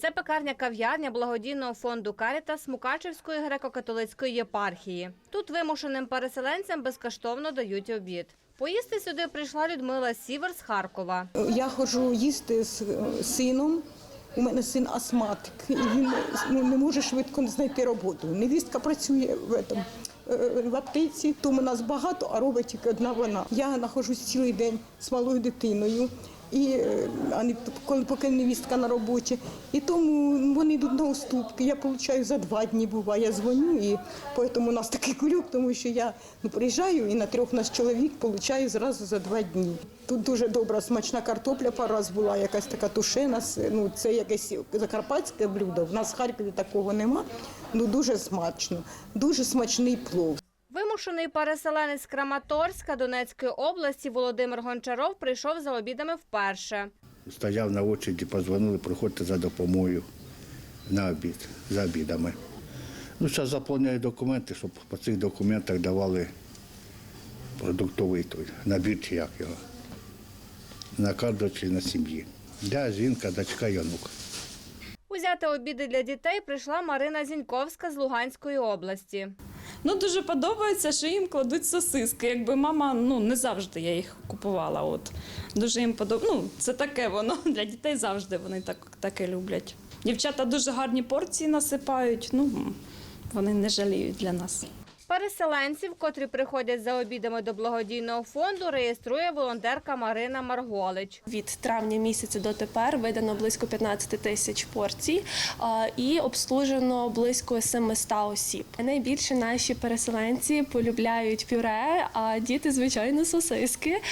Це пекарня кав'ярня благодійного фонду Карітас Мукачевської греко-католицької єпархії. Тут вимушеним переселенцям безкоштовно дають обід. Поїсти сюди прийшла Людмила Сівер з Харкова. Я ходжу їсти з е, сином. У мене син астматик, він ну, не може швидко знайти роботу. Невістка працює в, этом, е, в аптеці, тому нас багато, а робить тільки одна вона. Я знаходжусь цілий день з малою дитиною. І е, а не коли поки невістка на роботі. І тому вони йдуть на уступки. Я отримую за два дні буває. Я дзвоню, і тому у нас такий кулюк, тому що я ну, приїжджаю і на трьох нас чоловік отримую зразу за два дні. Тут дуже добра смачна картопля раз була, якась така тушена. Ну це якесь закарпатське блюдо. В нас в Харкові такого нема. Ну дуже смачно, дуже смачний плов. Вимушений переселенець Краматорська Донецької області Володимир Гончаров прийшов за обідами вперше. Стояв на очереді, позвонили, приходьте за допомогою на обід, за обідами. Ну, зараз заповняю документи, щоб по цих документах давали продуктовий той, набір чи як його. На кожного члена сім'ї. Я, жінка, дочка і онук. Узяти обіди для дітей прийшла Марина Зіньковська з Луганської області. Ну дуже подобається, що їм кладуть сосиски. Якби мама ну не завжди я їх купувала. От дуже їм подоб... Ну, це таке воно для дітей завжди вони так таке люблять. Дівчата дуже гарні порції насипають. Ну вони не жаліють для нас. Переселенців, котрі приходять за обідами до благодійного фонду, реєструє волонтерка Марина Марголич. Від травня місяця до тепер видано близько 15 тисяч порцій і обслужено близько 700 осіб. Найбільше наші переселенці полюбляють пюре, а діти, звичайно, сосиски.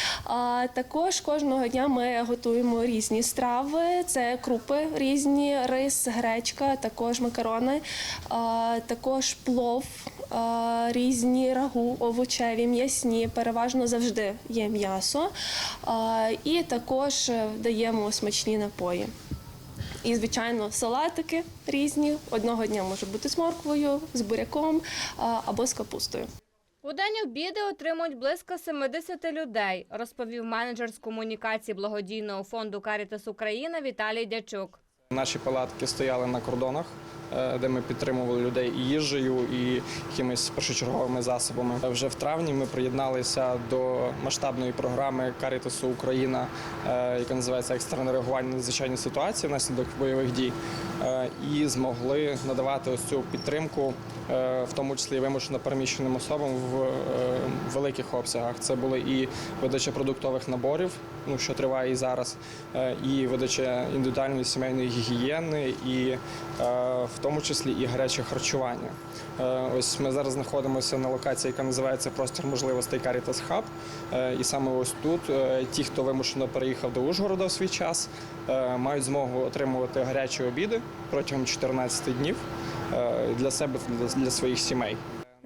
Також кожного дня ми готуємо різні страви. Це крупи різні, рис, гречка, також макарони, також плов. Різні рагу, овочеві, м'ясні, переважно завжди є м'ясо. І також е, даємо смачні напої. І, звичайно, салатики різні. Одного дня може бути з морквою, з буряком або з капустою. У день обіди отримують близько 70 людей, розповів менеджер з комунікації благодійного фонду Карітас Україна Віталій Дячук. Наші палатки стояли на кордонах, де ми підтримували людей і їжею, і якимись першочерговими засобами. Вже в травні ми приєдналися до масштабної програми Карітасу Україна, е, яка називається екстрене реагування на надзвичайні ситуації внаслідок бойових дій, е, і змогли надавати ось цю підтримку, е, в тому числі вимушено переміщеним особам в е, великих обсягах. Це були і видача продуктових наборів, ну що триває і зараз, е, і видача індивідуальної сімейної гігієни, і е, в тому числі і гаряче харчування. Е, Ось ми зараз знаходимося на локації, яка називається Простір можливостей Caritas Hub. Е, І саме ось тут е, ті, хто вимушено переїхав до Ужгорода в свій час, мають змогу отримувати гарячі обіди протягом 14 днів для себе та для своїх сімей.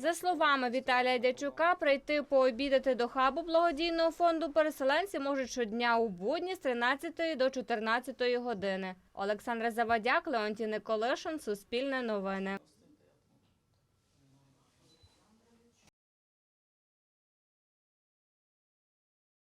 За словами Віталія Дячука, прийти пообідати до хабу благодійного фонду переселенці можуть щодня у будні з 13 до 14 години. Олександра Завадяк, Леонтій Николишин, Суспільне новини.